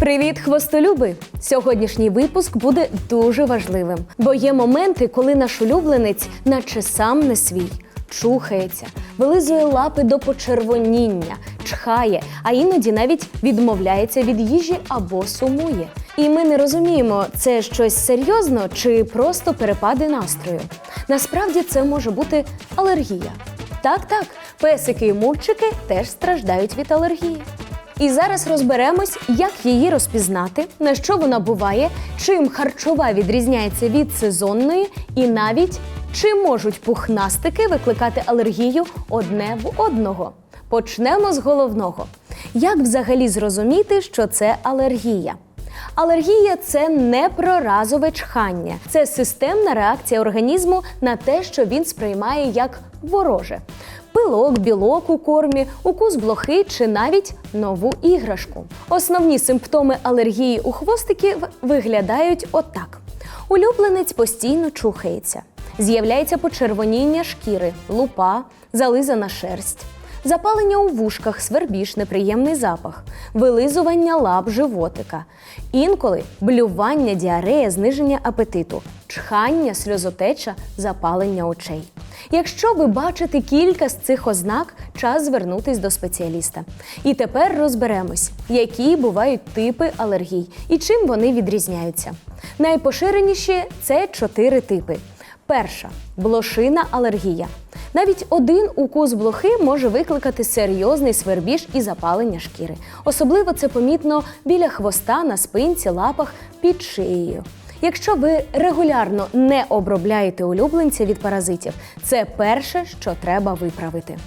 Привіт, хвостолюби! Сьогоднішній випуск буде дуже важливим, бо є моменти, коли наш улюбленець, наче сам не свій, чухається, вилизує лапи до почервоніння, чхає, а іноді навіть відмовляється від їжі або сумує. І ми не розуміємо, це щось серйозно чи просто перепади настрою. Насправді це може бути алергія. Так, так, песики і мурчики теж страждають від алергії. І зараз розберемось, як її розпізнати, на що вона буває, чим харчова відрізняється від сезонної, і навіть чи можуть пухнастики викликати алергію одне в одного. Почнемо з головного. Як взагалі зрозуміти, що це алергія? Алергія це не проразове чхання, це системна реакція організму на те, що він сприймає як вороже. Пилок, білок у кормі, укус блохи чи навіть нову іграшку. Основні симптоми алергії у хвостиків виглядають отак: улюбленець постійно чухається, з'являється почервоніння шкіри, лупа, зализана шерсть. Запалення у вушках, свербіж, неприємний запах, вилизування лап животика, інколи блювання, діарея, зниження апетиту, чхання, сльозотеча, запалення очей. Якщо ви бачите кілька з цих ознак, час звернутись до спеціаліста. І тепер розберемось, які бувають типи алергій і чим вони відрізняються. Найпоширеніші це чотири типи. Перша блошина алергія. Навіть один укус блохи може викликати серйозний свербіж і запалення шкіри. Особливо це помітно біля хвоста, на спинці, лапах, під шиєю. Якщо ви регулярно не обробляєте улюбленця від паразитів, це перше, що треба виправити.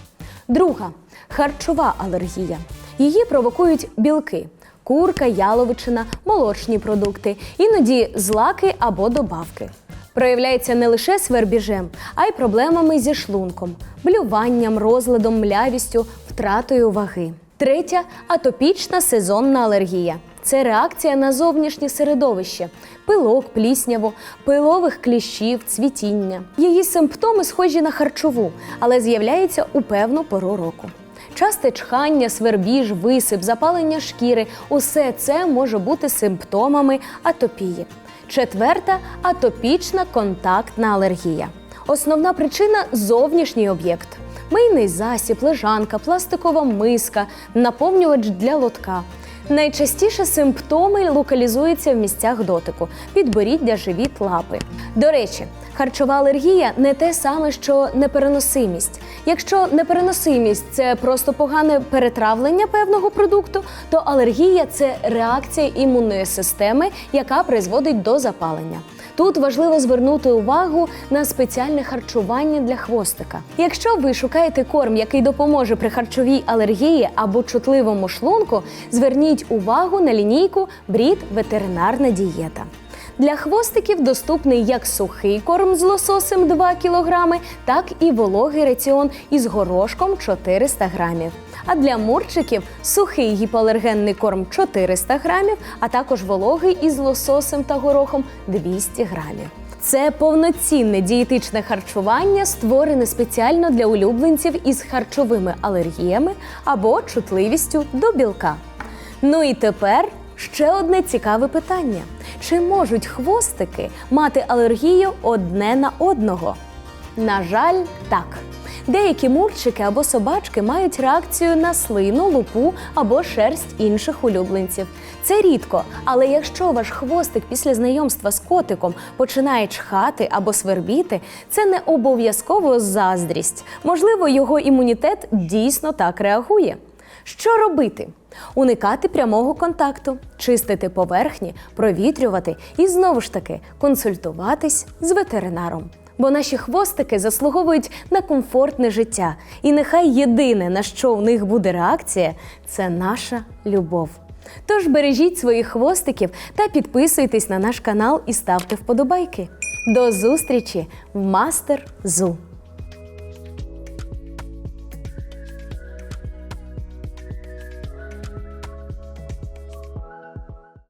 Друга харчова алергія. Її провокують білки. Курка, яловичина, молочні продукти, іноді злаки або добавки. Проявляється не лише свербіжем, а й проблемами зі шлунком, блюванням, розладом, млявістю, втратою ваги. Третя атопічна сезонна алергія. Це реакція на зовнішнє середовище, пилок, плісняву, пилових кліщів, цвітіння. Її симптоми схожі на харчову, але з'являється у певну пору року. Часте чхання, свербіж, висип, запалення шкіри усе це може бути симптомами атопії. Четверта атопічна контактна алергія. Основна причина зовнішній об'єкт. Мийний засіб, лежанка, пластикова миска, наповнювач для лотка. Найчастіше симптоми локалізуються в місцях дотику, підборіддя, живіт, лапи. До речі, харчова алергія не те саме, що непереносимість. Якщо непереносимість це просто погане перетравлення певного продукту, то алергія це реакція імунної системи, яка призводить до запалення. Тут важливо звернути увагу на спеціальне харчування для хвостика. Якщо ви шукаєте корм, який допоможе при харчовій алергії або чутливому шлунку, зверніть увагу на лінійку Брід ветеринарна дієта. Для хвостиків доступний як сухий корм з лососем 2 кг, так і вологий раціон із горошком 400 грамів. А для мурчиків сухий гіпоалергенний корм 400 грамів, а також вологий із лососем та горохом 200 грамів. Це повноцінне дієтичне харчування, створене спеціально для улюбленців із харчовими алергіями або чутливістю до білка. Ну і тепер ще одне цікаве питання: чи можуть хвостики мати алергію одне на одного? На жаль, так. Деякі мурчики або собачки мають реакцію на слину, лупу або шерсть інших улюбленців. Це рідко, але якщо ваш хвостик після знайомства з котиком починає чхати або свербіти, це не обов'язково заздрість. Можливо, його імунітет дійсно так реагує. Що робити? Уникати прямого контакту, чистити поверхні, провітрювати і знову ж таки консультуватись з ветеринаром. Бо наші хвостики заслуговують на комфортне життя, і нехай єдине, на що у них буде реакція, це наша любов. Тож бережіть своїх хвостиків та підписуйтесь на наш канал і ставте вподобайки. До зустрічі в Мастер Зу!